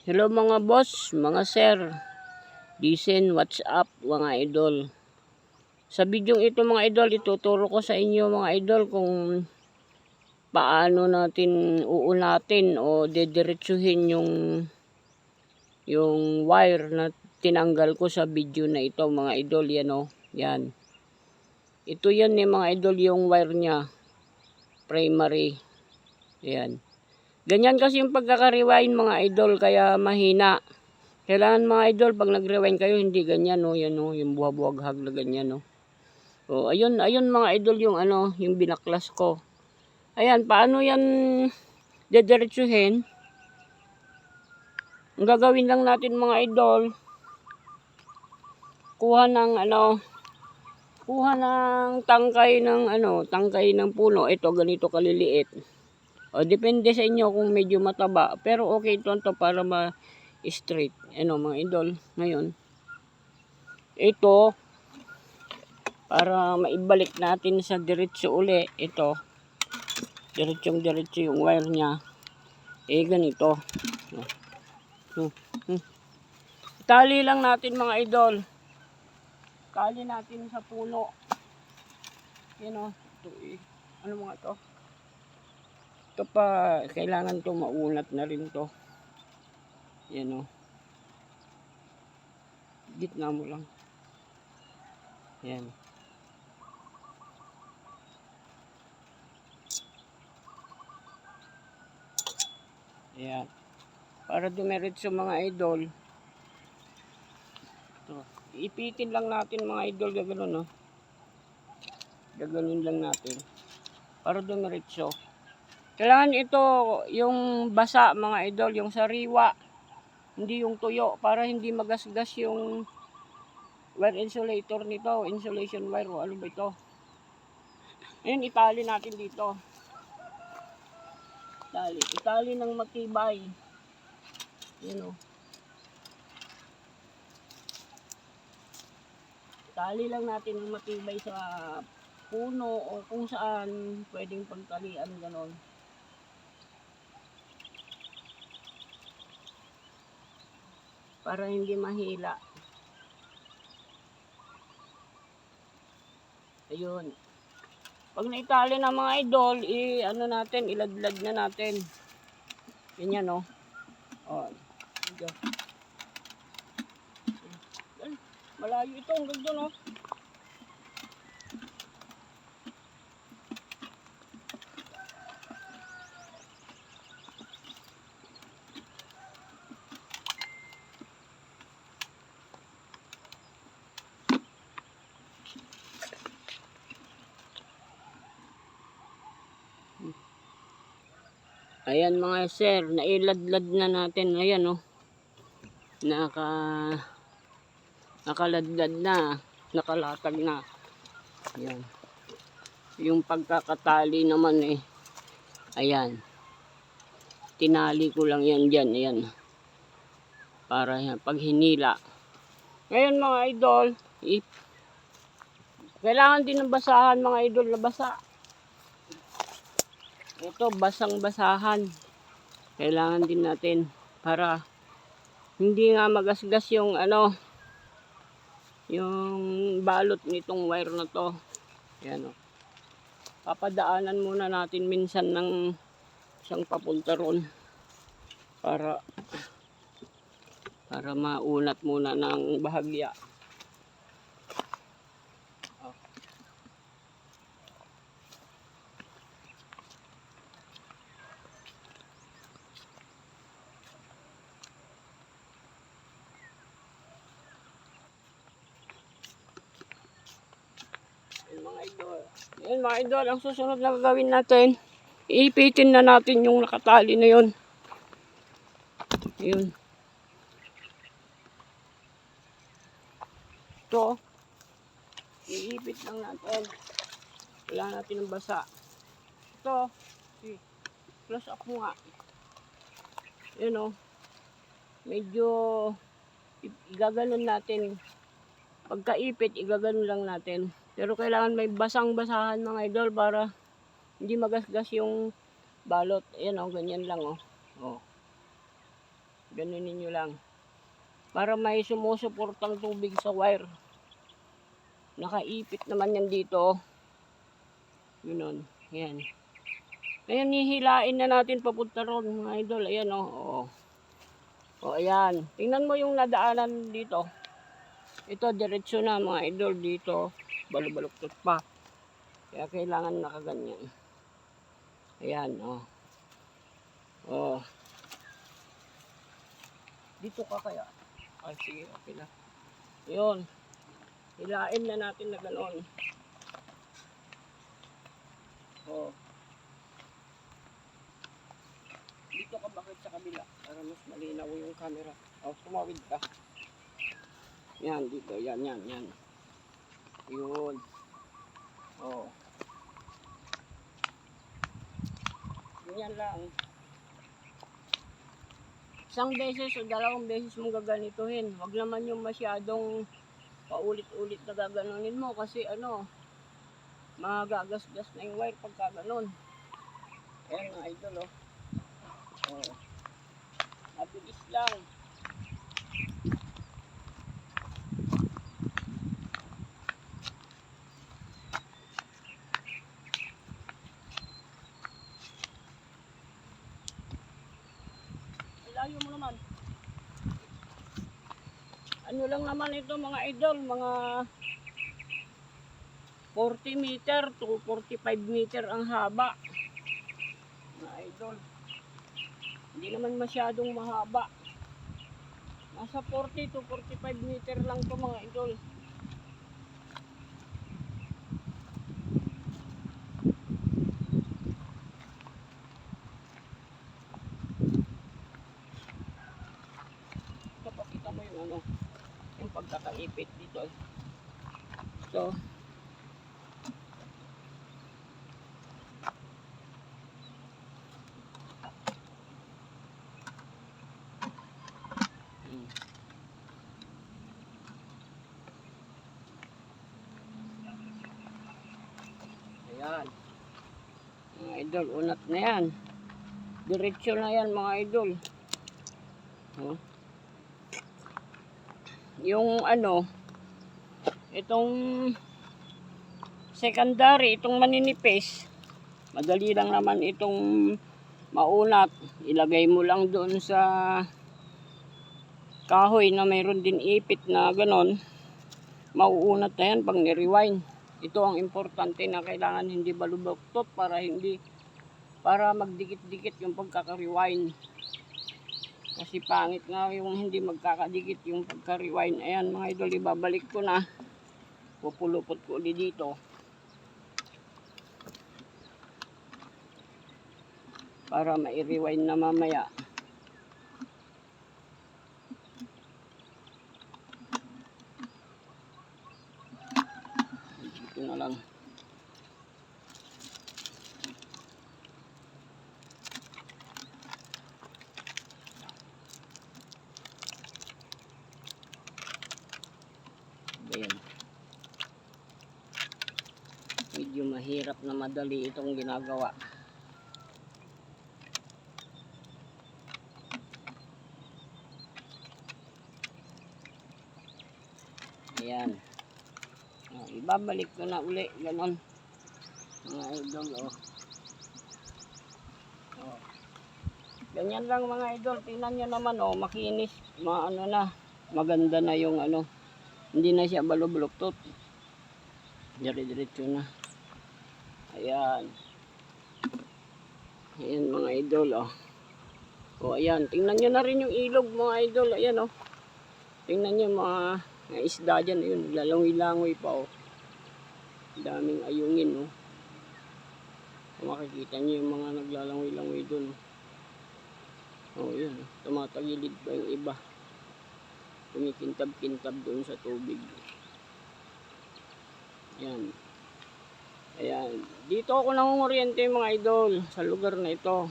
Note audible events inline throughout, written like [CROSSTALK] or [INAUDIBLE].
Hello mga boss, mga sir. Listen, what's up mga idol. Sa video ito mga idol, ituturo ko sa inyo mga idol kung paano natin uunatin o dediretsuhin yung yung wire na tinanggal ko sa video na ito mga idol yan o. Yan. Ito yan eh mga idol yung wire niya. Primary. Yan. Ganyan kasi yung pagkaka-rewind mga idol kaya mahina. Kailangan mga idol pag nag-rewind kayo hindi ganyan no, yan no, yung buwag-buwaghag na ganyan no. So ayun, ayun mga idol yung ano, yung binaklas ko. Ayan, paano yan dediretsuhin? Ang gagawin lang natin mga idol, kuha ng ano, kuha ng tangkay ng ano, tangkay ng puno. Ito ganito kaliliit. O, depende sa inyo kung medyo mataba. Pero okay ito to para ma-straight. Ano mga idol, ngayon. Ito, para maibalik natin sa diretso uli. Ito, diretsong diretso yung wire niya. Eh, ganito. Hmm, hmm. Tali lang natin mga idol. Tali natin sa puno. Yan o. Ito, eh. Ano mga to? Ito pa, kailangan to maunat na rin to. Yan o. Gitna mo lang. Yan. Yan. Para dumiretso mga idol. Ito. Ipitin lang natin mga idol gano'n no. Gaganon lang natin. Para dumiretso. Kailangan ito yung basa mga idol, yung sariwa. Hindi yung tuyo para hindi magasgas yung wire insulator nito, insulation wire o ano ba ito. Ayun, itali natin dito. Itali. Itali ng matibay. Yun o. Itali lang natin ng matibay sa puno o kung saan pwedeng pagtalian ganon. Para hindi mahila. Ayun. Pag naitali ng mga idol, i ano natin, iladlad na natin. Ganyan no. Oh. Ay, Malayo ito hanggang doon oh. Ayan mga sir, nailadlad na natin. Ayan oh. Naka nakaladlad na, nakalatag na. Ayan. Yung pagkakatali naman eh. Ayan. Tinali ko lang yan dyan. Ayan. Para yan, pag hinila. Ngayon mga idol, if, kailangan din ng basahan mga idol na basa. Ito, basang-basahan. Kailangan din natin para hindi nga magasgas yung ano, yung balot nitong wire na to. Yan o. Papadaanan muna natin minsan ng isang papunta ron para para maunat muna ng bahagya. Yan mga idol. Yan mga idol, ang susunod na gagawin natin, iipitin na natin yung nakatali na yun. Yun. Ito, iipit lang natin. Wala natin ng basa. Ito, close up mo nga. Yun o. Medyo i- igaganon natin. Pagkaipit, igaganon lang natin. Pero kailangan may basang-basahan mga idol para hindi magasgas yung balot. Ayan o, ganyan lang o. Oh. Ganunin nyo lang. Para may sumusuportang tubig sa wire. Nakaipit naman yan dito. Yun Yan. Ayan, hihilain na natin papunta ron, mga idol. Ayan, oh. Oo. O, ayan. Tingnan mo yung nadaanan dito. Ito, diretsyo na, mga idol, dito. Balubaluktot pa. Kaya kailangan nakaganyan. Ayan, oh. Oh. Dito ka kaya? Ay, sige, okay na. Yun. Hilain na natin na gano'n. Oh. Dito ka bakit sa kabila? Para mas malinaw yung camera. Oh, tumawid ka. Yan, dito. Yan, yan, yan. Yun. Oh. Ganyan lang. Isang beses o dalawang beses mong gaganituhin. Huwag naman yung masyadong paulit-ulit na gaganunin mo kasi ano, magagasgas na yung wire pagka ganon. Ayan mga idol oh. Oh. Mabilis lang. Layo mo naman. Ano lang naman ito mga idol, mga 40 meter to 45 meter ang haba. Mga idol. Hindi naman masyadong mahaba. Nasa 40 to 45 meter lang to mga idol. Ito, pakita mo yung ano, yung pagkakaipit dito. So, mm. Ayan. Mga idol, unat na yan. Diretso na yan mga idol. Oh. Yung ano, itong secondary, itong maninipis, madali lang naman itong maunat. Ilagay mo lang doon sa kahoy na mayroon din ipit na ganon. Mauunat na yan pag ni-rewind. Ito ang importante na kailangan hindi baluboktot para hindi para magdikit-dikit yung pagkaka-rewind. Kasi pangit nga yung hindi magkakadikit yung pagka-rewind. Ayan mga idol, ibabalik ko na. Pupulupot ko ulit dito. Para mai-rewind na mamaya. Dito na lang. Ayan. Medyo mahirap na madali itong ginagawa. Ayan. Oh, ibabalik ko na uli. Ganon. Mga idol, oh. oh. Ganyan lang mga idol. Tingnan nyo naman, oh. Makinis. Maano na. Maganda na yung ano. Hindi na siya balubuluktot. Dire-diretso na. Ayan. Ayan mga idol, oh. O ayan, tingnan nyo na rin yung ilog mga idol. Ayan, oh. Tingnan nyo mga, mga isda dyan. Ayun, lalangoy-langoy pa, oh. Daming ayungin, oh. Makikita nyo yung mga naglalangoy-langoy dun. Oh, yun. oh. Tumatagilid pa yung iba. Kumikintab-kintab doon sa tubig. Ayan. Ayan. Dito ako nangunguryente mga idol sa lugar na ito.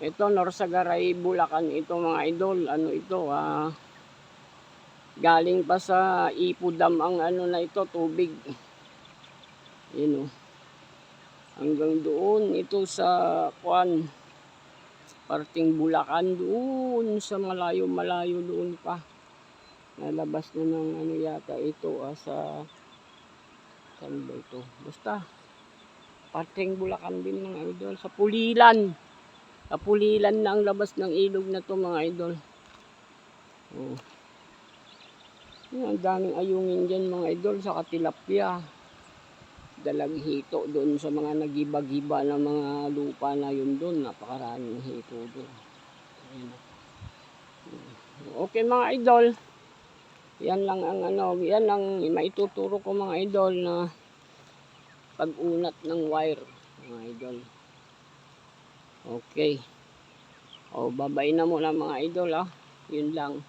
Ito, Norsagaray, Bulacan. Ito mga idol. Ano ito? Ah, galing pa sa Ipo Dam ang ano na ito, tubig. Yun o. Hanggang doon, ito sa Kwan. parting Bulacan doon sa malayo-malayo doon pa. Nalabas na ng ano yata ito ah, sa saan ba ito? Basta parting Bulacan din mga idol sa Pulilan. Sa Pulilan na ang labas ng ilog na to mga idol. Oh. Ang daming ayungin dyan mga idol sa katilapya. Dalaghito doon sa mga nagiba-giba na mga lupa na yun doon. Napakaraming hito doon. Okay mga idol. Yan lang ang ano, yan ang maituturo ko mga idol na pag-unat ng wire mga idol. Okay. O babay na muna mga idol ah. Yun lang.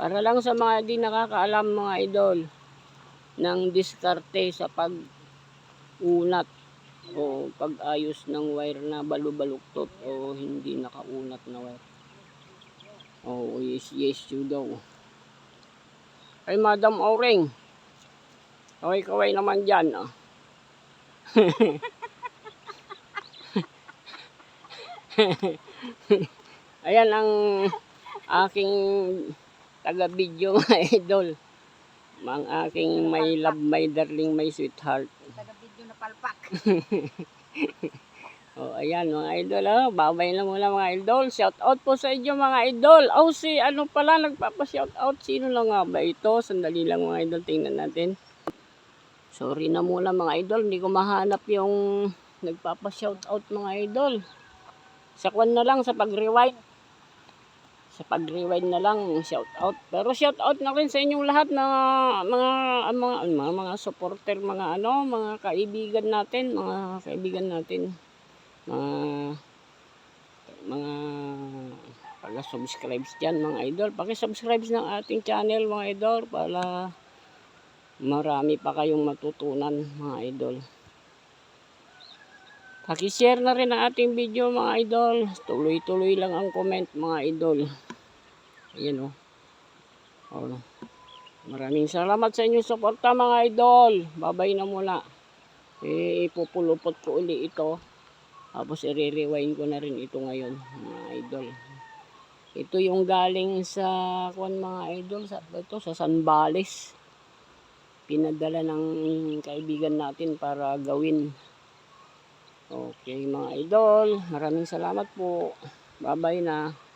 Para lang sa mga di nakakaalam mga idol ng diskarte sa pag-unat o pag-ayos ng wire na balubaluktot o hindi nakaunat na wire. Oh, yes, yes, you daw. Ay, Madam Oreng. Kaway-kaway naman dyan, ah. [LAUGHS] Ayan ang aking taga-video [LAUGHS] mga idol. Ang aking may love, my darling, my sweetheart. Taga-video na palpak. [LAUGHS] O, ayan mga idol, oh. babay na muna mga idol. Shout out po sa inyo mga idol. Oh, si ano pala nagpapa-shout out. Sino lang nga ba ito? Sandali lang mga idol, tingnan natin. Sorry na muna mga idol, hindi ko mahanap yung nagpapa-shout out mga idol. Sa kwan na lang, sa pag-rewind. Sa pag-rewind na lang, shout out. Pero shout out na rin sa inyong lahat na mga mga mga, mga supporter, mga ano, mga kaibigan natin, mga kaibigan natin mga mga taga-subscribe dyan mga idol. Paki-subscribe ng ating channel mga idol para marami pa kayong matutunan mga idol. Paki-share na rin ang ating video mga idol. Tuloy-tuloy lang ang comment mga idol. Ayan o. Oh. Oh. Maraming salamat sa inyong suporta mga idol. Babay na muna. Eh, ipupulupot ko uli ito. Tapos i-rewind ko na rin ito ngayon, mga idol. Ito yung galing sa kuan mga idol sa ito sa Sanbales. Pinadala ng kaibigan natin para gawin. Okay mga idol, maraming salamat po. Bye-bye na.